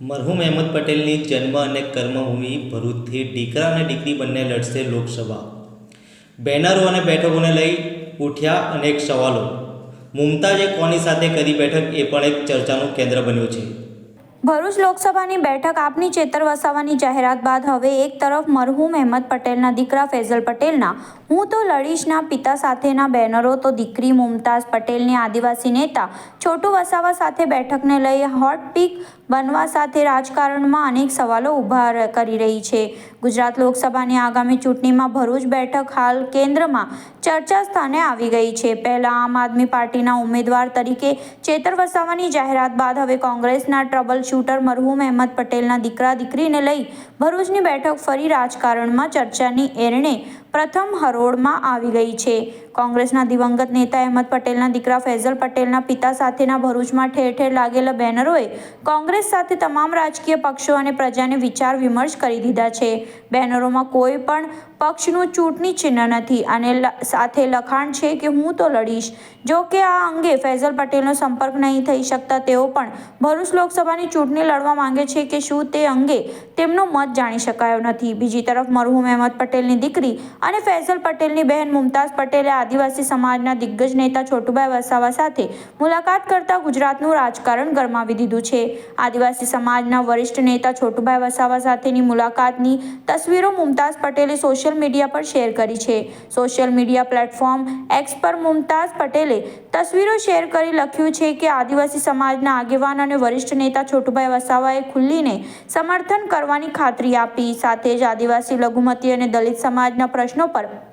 મરહુમ અહેમદ પટેલની જન્મ અને કર્મભૂમિ ભરૂચથી દીકરા અને દીકરી બંને લડશે લોકસભા. બેનરો અને બેઠકોને લઈ ઉઠ્યા અનેક સવાલો. મુમતાજે કોની સાથે કરી બેઠક એ પણ એક ચર્ચાનું કેન્દ્ર બન્યું છે. ભરૂચ લોકસભાની બેઠક આપની ચેતર વસાવાની જાહેરાત બાદ હવે એક તરફ મરહુમ અહેમદ પટેલના દીકરા ફૈઝલ પટેલના હું તો લડીશના પિતા સાથેના બેનરો તો દીકરી મુમતાઝ પટેલની આદિવાસી નેતા છોટુ વસાવા સાથે બેઠકને લઈ હોટ પીક બનવા સાથે રાજકારણમાં અનેક સવાલો ઊભા કરી રહી છે. ગુજરાત લોકસભાની આગામી ચૂંટણીમાં ભરૂચ બેઠક હાલ કેન્દ્રમાં ચર્ચા સ્થાને આવી ગઈ છે. પહેલા આમ આદમી પાર્ટીના ઉમેદવાર તરીકે ચેતર વસાવાની જાહેરાત બાદ હવે કોંગ્રેસના ટ્રબલ શૂટર મરહુમ અહેમદ પટેલના દીકરા દીકરીને લઈ ભરૂચની બેઠક ફરી રાજકારણમાં ચર્ચાની એરણે પ્રથમ હરોળમાં આવી ગઈ છે. કોંગ્રેસના દિવંગત નેતા અહેમદ પટેલના દીકરા ફૈઝલ પટેલના પિતા સાથેના ભરૂચમાં ઠેર ઠેર લાગેલા બેનરોએ કોંગ્રેસ સાથે તમામ રાજકીય પક્ષો અને પ્રજાને વિચાર વિમર્શ કરી દીધા છે. બેનરોમાં કોઈ પણ પક્ષનું ચૂંટણી ચિહ્ન નથી અને સાથે લખાણ છે કે હું તો લડીશ. જો કે આ અંગે ફૈઝલ પટેલનો સંપર્ક નહીં થઈ શકતા તેઓ પણ ભરૂચ લોકસભાની ચૂંટણી લડવા માંગે છે કે શું તે અંગે તેમનો મત જાણી શકાયો નથી. બીજી તરફ મરહુમ અહેમદ પટેલની દીકરી અને ફૈઝલ પટેલની બહેન મુમતાઝ પટેલે આદિવાસી સમાજના દિગ્ગજ નેતા છોટુભાઈ વસાવા સાથે મુલાકાત કરતા ગુજરાતનું રાજકારણ ગરમાવી દીધું છે. આદિવાસી સમાજના વરિષ્ઠ નેતા છોટુભાઈ વસાવા સાથેની મુલાકાતની તસવીરો મુમતાઝ પટેલે સોશિયલ મીડિયા પર શેર કરી છે. સોશિયલ મીડિયા પ્લેટફોર્મ એક્સ પર મુમતાઝ પટેલે તસવીરો શેર કરી લખ્યું છે કે આદિવાસી સમાજના આગેવાન અને વરિષ્ઠ નેતા છોટુભાઈ વસાવાએ ખુલ્લીને સમર્થન કરવાની ખાતરી આપી. સાથે જ આદિવાસી લઘુમતી અને દલિત સમાજના પ્રશ્નો પર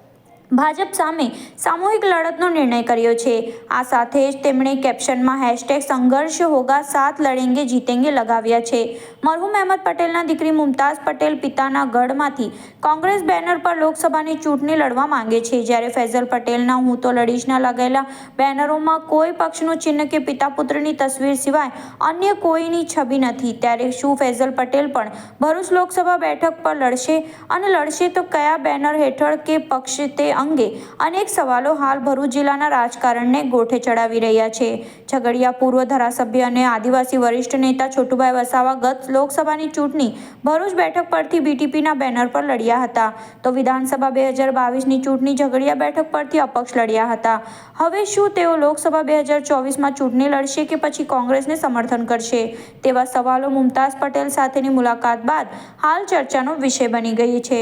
ભાજપ સામે સામૂહિક લડતનો નિર્ણય કર્યો છે. આ સાથે જ તેમણે કેપ્શનમાં હેશટેગ સંઘર્ષ હોગા સાથ લડેંગે જીતેંગે લગાવ્યા છે. મરહુમ અહેમદ પટેલના દીકરી મુમતાઝ પટેલ પિતાના ગઢમાંથી કોંગ્રેસ બેનર પર લોકસભાની ચૂંટણી લડવા માંગે છે. જ્યારે ફૈઝલ પટેલના હું તો લડીશના લગાયેલા બેનરોમાં કોઈ પક્ષનું ચિહ્ન કે પિતા પુત્રની તસવીર સિવાય અન્ય કોઈની છબી નથી. ત્યારે શું ફૈઝલ પટેલ પણ ભરૂચ લોકસભા બેઠક પર લડશે? અને લડશે તો કયા બેનર હેઠળ કે પક્ષ તે અંગે અનેક સવાલો હાલ ભરૂચ જિલ્લાના રાજકારણને ગોઠે ચડાવી રહ્યા છે. ઝઘડિયા પૂર્વ ધારાસભ્ય અને આદિવાસી વરિષ્ઠ નેતા છોટુભાઈ વસાવા ગત લોકસભાની ચૂંટણી ભરૂચ બેઠક પરથી બીટીપીના બેનર પર લડ્યા હતા. તો વિધાનસભા બે હજાર બાવીસની ચૂંટણી ઝઘડિયા બેઠક પરથી અપક્ષ લડ્યા હતા. હવે શું તેઓ લોકસભા બે હજાર ચોવીસમાં ચૂંટણી લડશે કે પછી કોંગ્રેસને સમર્થન કરશે? તેવા સવાલો મુમતાઝ પટેલ સાથેની મુલાકાત બાદ હાલ ચર્ચાનો વિષય બની ગઈ છે.